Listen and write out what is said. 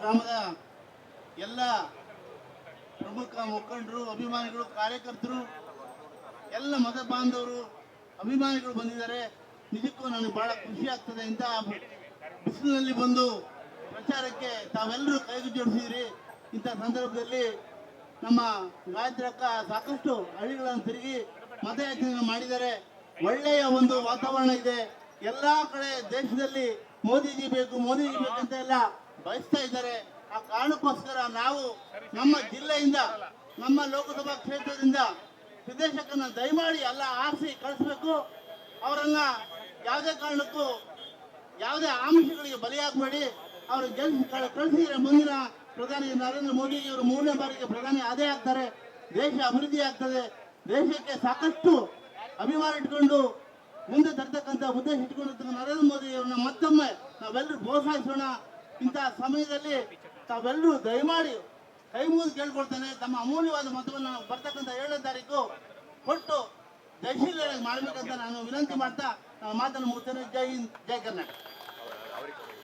ಗ್ರಾಮದ ಎಲ್ಲ ಪ್ರಮುಖ ಮುಖಂಡರು, ಅಭಿಮಾನಿಗಳು, ಕಾರ್ಯಕರ್ತರು, ಎಲ್ಲ ಮತ ಬಾಂಧವರು, ಅಭಿಮಾನಿಗಳು ಬಂದಿದ್ದಾರೆ. ನಿಜಕ್ಕೂ ನನಗೆ ಬಹಳ ಖುಷಿ ಆಗ್ತದೆ ಇಂಥ ಬಿಸಿಲಿನಲ್ಲಿ ಬಂದು ಪ್ರಚಾರಕ್ಕೆ ತಾವೆಲ್ಲರೂ ಕೈಗೆ ಇಂಥ ಸಂದರ್ಭದಲ್ಲಿ ನಮ್ಮ ಗಾಯತ್ರಕ್ಕ ಸಾಕಷ್ಟು ಹಳ್ಳಿಗಳನ್ನು ತಿರುಗಿ ಮತಯಾಚನೆ ಮಾಡಿದ್ದಾರೆ. ಒಳ್ಳೆಯ ಒಂದು ವಾತಾವರಣ ಇದೆ. ಎಲ್ಲ ಕಡೆ ದೇಶದಲ್ಲಿ ಮೋದಿಜಿ ಬೇಕು, ಮೋದಿಜಿ ಬೇಕಂತ ಎಲ್ಲ ಬಯಸ್ತಾ ಇದ್ದಾರೆ. ಆ ಕಾರಣಕ್ಕೋಸ್ಕರ ನಾವು ನಮ್ಮ ಜಿಲ್ಲೆಯಿಂದ, ನಮ್ಮ ಲೋಕಸಭಾ ಕ್ಷೇತ್ರದಿಂದ ವಿದೇಶಕ್ಕನ್ನ ದಯಮಾಡಿ ಎಲ್ಲ ಆರಿಸಿ ಕಳಿಸ್ಬೇಕು. ಅವರನ್ನ ಯಾವುದೇ ಕಾರಣಕ್ಕೂ ಯಾವುದೇ ಆಮಿಷಗಳಿಗೆ ಬಲಿಯಾಗಬೇಡಿ. ಅವರು ಗೆಲ್ಸಿ ಕಳಿಸಿದ್ರೆ ಮುಂದಿನ ಪ್ರಧಾನಿ ನರೇಂದ್ರ ಮೋದಿ ಇವರು ಮೂರನೇ ಬಾರಿಗೆ ಪ್ರಧಾನಿ ಅದೇ ಆಗ್ತಾರೆ. ದೇಶ ಅಭಿವೃದ್ಧಿ ಆಗ್ತದೆ. ದೇಶಕ್ಕೆ ಸಾಕಷ್ಟು ಅಭಿಮಾನ ಇಟ್ಕೊಂಡು ಮುಂದೆ ತರ್ತಕ್ಕಂಥ ಉದ್ದೇಶ ಇಟ್ಕೊಂಡಿರ್ತಕ್ಕಂಥ ನರೇಂದ್ರ ಮೋದಿ ಅವ್ರನ್ನ ಮತ್ತೊಮ್ಮೆ ನಾವೆಲ್ಲರೂ ಪ್ರೋತ್ಸಾಹಿಸೋಣ. ಇಂತಹ ಸಮಯದಲ್ಲಿ ತಾವೆಲ್ಲರೂ ದಯಮಾಡಿ ಕೈ ಮುಗಿದು ಕೇಳ್ಕೊಳ್ತೇನೆ. ತಮ್ಮ ಅಮೂಲ್ಯವಾದ ಮತವನ್ನು ಬರ್ತಕ್ಕಂಥ ಏಳನೇ ತಾರೀಕು ಕೊಟ್ಟು ಜಯಶೀಲರಾಗಿ ಮಾಡಬೇಕಂತ ನಾನು ವಿನಂತಿ ಮಾಡ್ತಾ ನಾನು ಮಾತನ್ನು ಮುಗಿಸ್ತೇನೆ. ಜೈ ಹಿಂದ್, ಜೈ ಕರ್ನಾಟಕ.